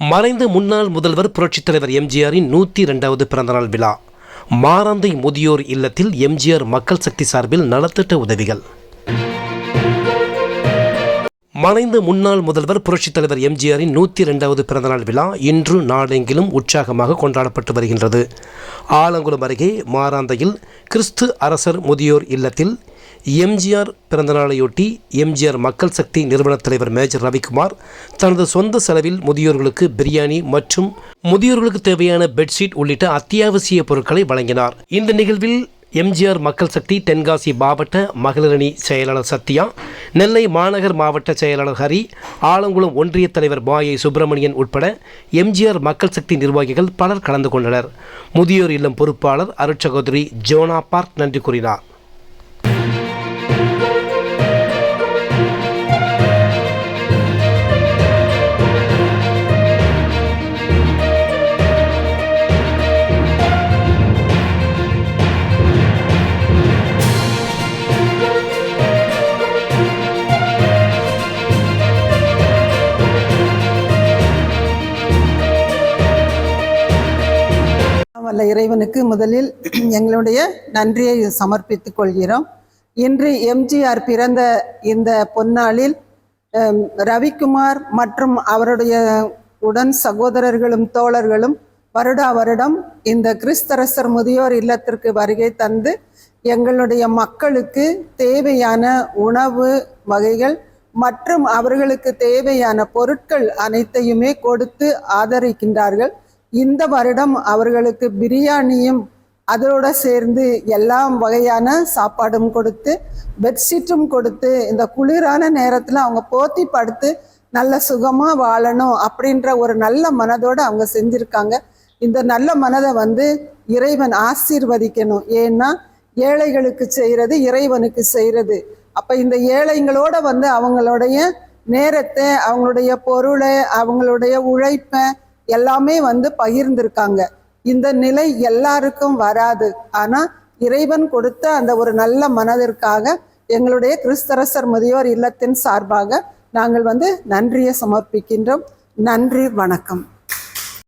மறைந்த முன்னாள் முதல்வர் புரட்சித் தலைவர் எம்ஜிஆரின் நூற்றி இரண்டாவது பிறந்தநாள் விழா. மாராந்தை முதியோர் இல்லத்தில் எம்ஜிஆர் மக்கள் சக்தி சார்பில் நலத்திட்ட உதவிகள். மறைந்த முன்னாள் முதல்வர் புரட்சித் தலைவர் எம்ஜிஆரின் நூற்றி இரண்டாவது பிறந்தநாள் விழா இன்று நாடெங்கிலும் உற்சாகமாக கொண்டாடப்பட்டு வருகின்றது. ஆலங்குளம் அருகே மாராந்தையில் கிறிஸ்து அரசர் முதியோர் இல்லத்தில் எம்ஜிஆர் பிறந்தநாளையொட்டி எம்ஜிஆர் மக்கள் சக்தி நிறுவனத் தலைவர் மேஜர் ரவிக்குமார் தனது சொந்த செலவில் முதியோர்களுக்கு பிரியாணி மற்றும் முதியோர்களுக்கு தேவையான பெட்ஷீட் உள்ளிட்ட அத்தியாவசிய பொருட்களை வழங்கினார். இந்த நிகழ்வில் எம்ஜிஆர் மக்கள் சக்தி தென்காசி மாவட்ட மகளிரணி செயலாளர் சத்யா நெல்லை மாநகர் மாவட்ட செயலாளர் ஹரி ஆலங்குளம் ஒன்றிய தலைவர் பாயை சுப்பிரமணியன் உட்பட எம்ஜிஆர் மக்கள் சக்தி நிர்வாகிகள் பலர் கலந்து கொண்டனர். முதியோர் இல்லம் பொறுப்பாளர் அருட்சகோதரி ஜோனா பார்க் நன்றி கூறினார். வல்ல இறைவனுக்கு முதலில் எங்களுடைய நன்றியை சமர்ப்பித்துக் கொள்கிறோம். இன்று எம்ஜிஆர் பிறந்த இந்த பொன்னாளில் ரவிக்குமார் மற்றும் அவருடைய உடன் சகோதரர்களும் தோழர்களும் வருடா வருடம் இந்த கிறிஸ்தரசர் முதியோர் இல்லத்திற்கு வருகை தந்து எங்களுடைய மக்களுக்கு தேவையான உணவு வகைகள் மற்றும் அவர்களுக்கு தேவையான பொருட்கள் அனைத்தையுமே கொடுத்து ஆதரிக்கின்றார்கள். இந்த வருடம் அவர்களுக்கு பிரியாணியும் அதோட சேர்ந்து எல்லா வகையான சாப்பாடும் கொடுத்து பெட்ஷீட்டும் கொடுத்து இந்த குளிரான நேரத்தில் அவங்க போத்தி படுத்து நல்ல சுகமாக வாழணும் அப்படின்ற ஒரு நல்ல மனதோடு அவங்க செஞ்சுருக்காங்க. இந்த நல்ல மனதை வந்து இறைவன் ஆசீர்வதிக்கணும். ஏன்னா ஏழைகளுக்கு செய்கிறது இறைவனுக்கு செய்கிறது அப்போ இந்த ஏழைங்களோட வந்து அவங்களுடைய நேரத்தை அவங்களுடைய பொருளை அவங்களுடைய உழைப்பை எல்லாமே வந்து பகிர்ந்திருக்காங்க. இந்த நிலை எல்லாருக்கும் வராது. ஆனா இறைவன் கொடுத்த அந்த ஒரு நல்ல மனதிற்காக எங்களுடைய கிறிஸ்தரசர் முதியோர் இல்லத்தின் சார்பாக நாங்கள் வந்து நன்றியை சமர்ப்பிக்கின்றோம். நன்றி வணக்கம்.